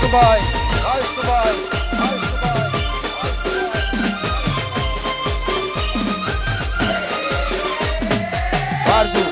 Goodbye. Nice goodbye. Nice goodbye. Nice goodbye.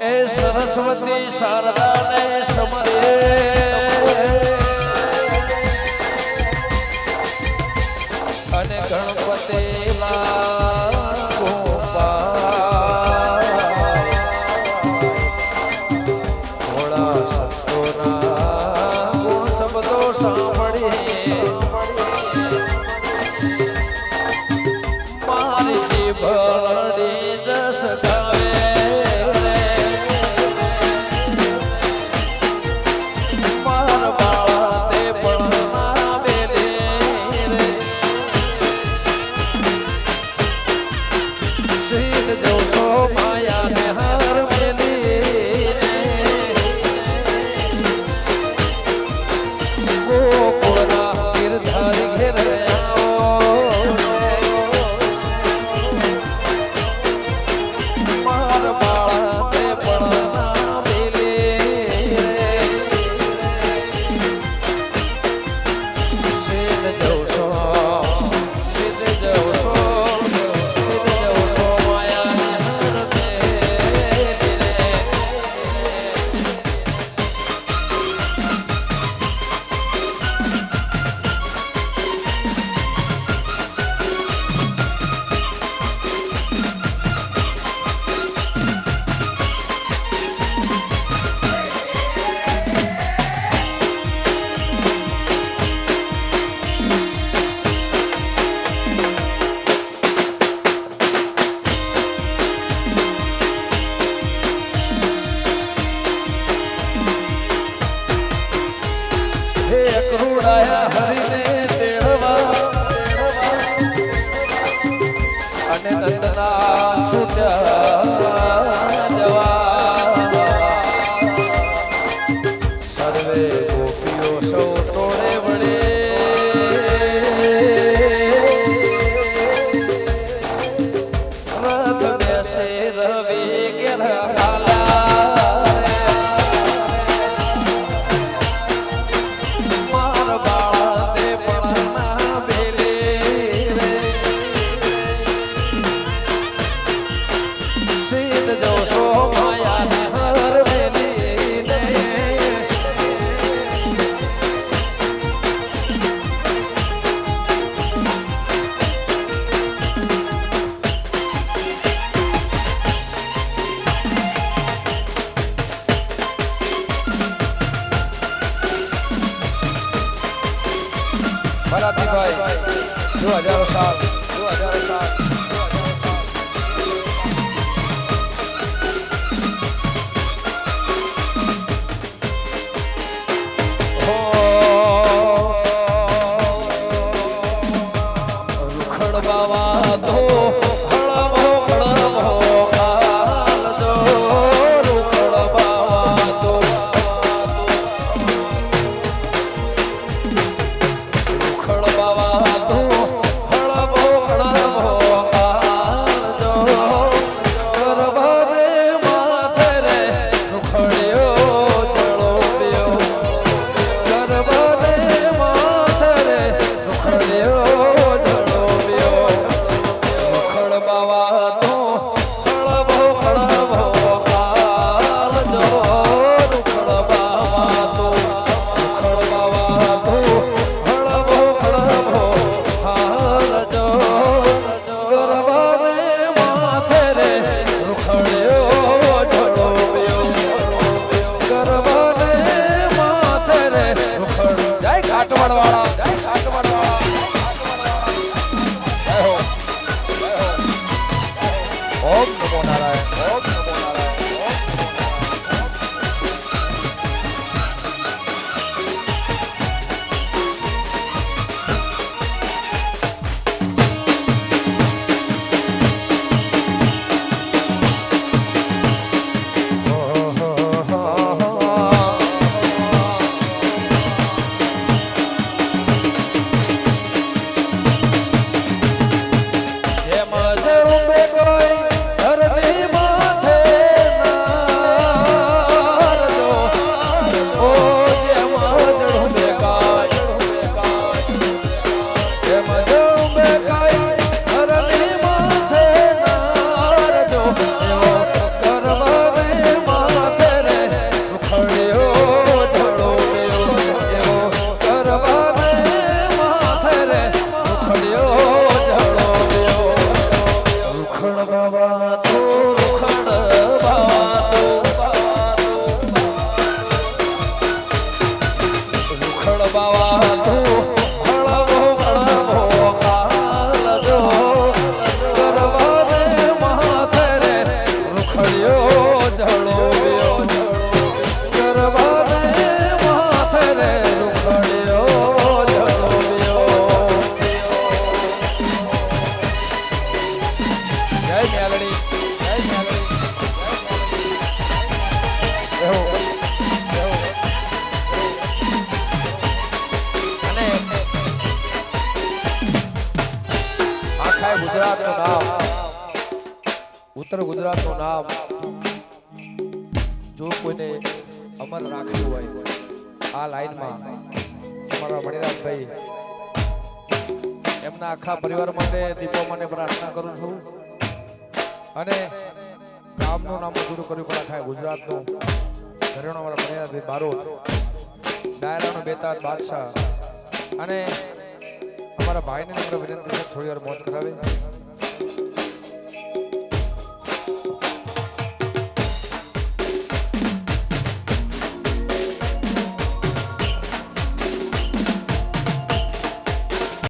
એ સરસ્વતી શારદા બોલાયા હરિને તેડવા. અને નંદના છૂટ્યા. મારાતીભાઈ દો હજારો સાત દો હજારો બાવા ધો കാട്ടുമണവാള જય મેલડી, જય ગુજરાતનું નામ, ઉત્તર ગુજરાતનું નામ, જો કોઈને અમર રાખ્યું હોય, આ લાઈનમાં અમારા મણિરાજભાઈ એમના આખા પરિવાર માટે દીપો મને પ્રાર્થના કરું છું. અને ગામનું નામ શરૂ કર્યું પડે થાય ગુજરાતનું. ઘરેણો મારા મર્યાદાથી બારોટ, ડાયરાનો બેતાજ બાદશાહ. અને અમારા ભાઈને વિનંતી થોડી વાર મોત કરાવી.